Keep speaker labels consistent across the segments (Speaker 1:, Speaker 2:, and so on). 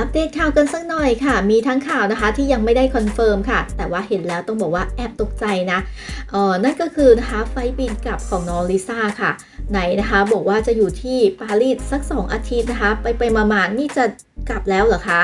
Speaker 1: อัปเดตข่าวกันสักหน่อยค่ะ มีทั้งข่าวนะคะที่ยังไม่ได้คอนเฟิร์มค่ะ แต่ว่าเห็นแล้วต้องบอกว่าแอบตกใจนะเออนั่นก็คือนะคะไฟบินกลับของน้องลิซ่าค่ะ ไหนนะคะบอกว่าจะอยู่ที่ปารีสสัก 2 อาทิตย์นะคะ ไปไปมาๆนี่จะ กลับแล้วเหรอคะ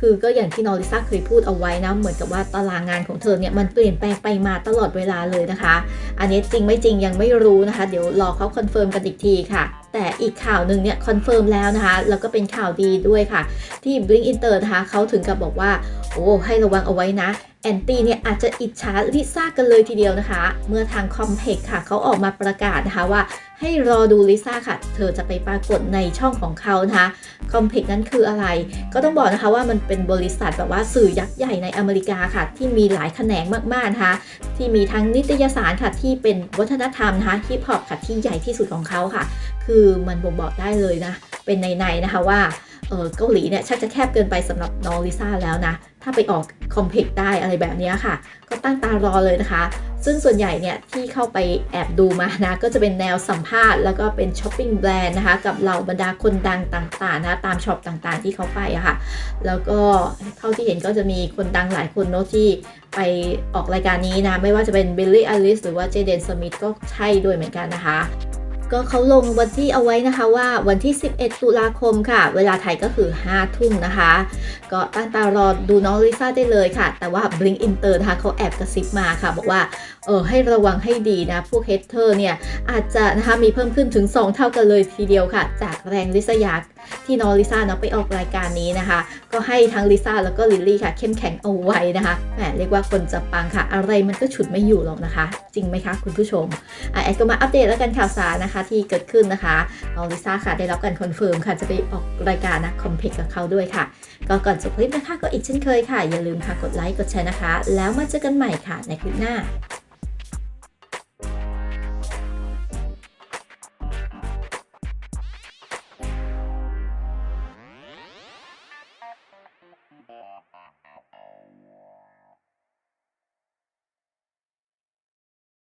Speaker 1: คือก็อย่างที่น้องลิซ่าเคยพูดเอาไว้นะ เหมือนกับว่าตารางงานของเธอเนี่ยมันเปลี่ยนแปลงไปมาตลอดเวลาเลยนะคะ อันนี้จริงไม่จริงยังไม่รู้นะคะ เดี๋ยวรอเขาคอนเฟิร์มกันอีกทีค่ะแต่อีกข่าวหนึ่งเนี่ยคอนเฟิร์มแล้วนะคะ แล้วก็เป็นข่าวดีด้วยค่ะ ที่ Blink Inter นะคะเขาถึงกับบอกว่า โอ้ให้ระวังเอาไว้นะ แอนตี้เนี่ยอาจจะอิจฉาลิซ่ากันเลยทีเดียวนะคะ เมื่อทางคอมเพกค่ะเขาออกมาประกาศนะคะว่า ให้รอดูลิซ่าค่ะ เธอจะไปปรากฏในช่องของเขานะคะคอมเพกนั้นคืออะไร ก็ต้องบอกนะคะว่ามันเป็นบริษัทแบบว่าสื่อยักษ์ใหญ่ในอเมริกาค่ะ ที่มีหลายแขนงมากๆนะคะ ที่มีทั้งนิตยสารค่ะที่เป็นวัฒนธรรมนะคะฮิปฮอปค่ะที่ใหญ่ที่สุดของเขาค่ะ คือมันบ่งบอกได้เลยนะ เป็นใน ๆ นะคะว่าเกาหลีเนี่ยชักจะแคบเกินไปสำหรับน้องลิซ่าแล้วนะ ถ้าไปออกคอมเพกได้อะไรแบบนี้ค่ะ ก็ตั้งตารอเลยนะคะ ซึ่งส่วนใหญ่เนี่ยที่เข้าไปแอบดูมานะก็จะเป็นแนวสัมภาษณ์แล้วก็เป็นช้อปปิ้งแบรนด์นะคะกับเหล่าบรรดาคนดังต่างๆนะตามช็อปต่างๆ ที่เขาไปอะค่ะแล้วก็เท่าที่เห็นก็จะมีคนดังหลายคนเนาะที่ไปออกรายการนี้นะ ไม่ว่าจะเป็นเบลลี่อลิสหรือว่าเจเดนสมิธก็ใช่ด้วยเหมือนกันนะคะ ก็เขาลงวันที่เอาไว้นะคะว่าวันที่ 11 ตุลาคมค่ะ เวลาไทยก็คือ 5 ทุ่มนะคะ ก็ตั้งตารอดูน้องลิซ่าได้เลยค่ะ แต่ว่า Blink Inter นะคะเขาแอบกระซิบมาค่ะ บอกว่าเออให้ระวังให้ดีนะ พวกเฮเทอร์เนี่ย อาจจะนะคะมีเพิ่มขึ้นถึง 2 เท่ากันเลยทีเดียวค่ะ จากแรงลิษยา ที่น้องลิซ่าเนาะไปออกรายการนี้นะคะ ก็ให้ทั้งลิซ่าแล้วก็ลิลลี่ค่ะ เข้มแข็งเอาไว้นะคะแหมเรียกว่าคนจะปังค่ะ อะไรมันก็ฉุดไม่อยู่หรอกนะคะ จริงไหมคะคุณผู้ชมอแอดก็มาอัปเดตแล้วกันข่าวสารนะคะ ที่เกิดขึ้นนะคะน้องลิซ่าค่ะได้รับการคอนเฟิร์มค่ะจะไปออกรายการนะคอมเพล็กกับเขาด้วยค่ะ ก็ก่อนจบคลิปนะคะก็อีกเช่นเคยค่ะอย่าลืมค่ะกดไลค์กดแชร์นะคะ แล้วมาเจอกันใหม่ค่ะในคลิปหน้า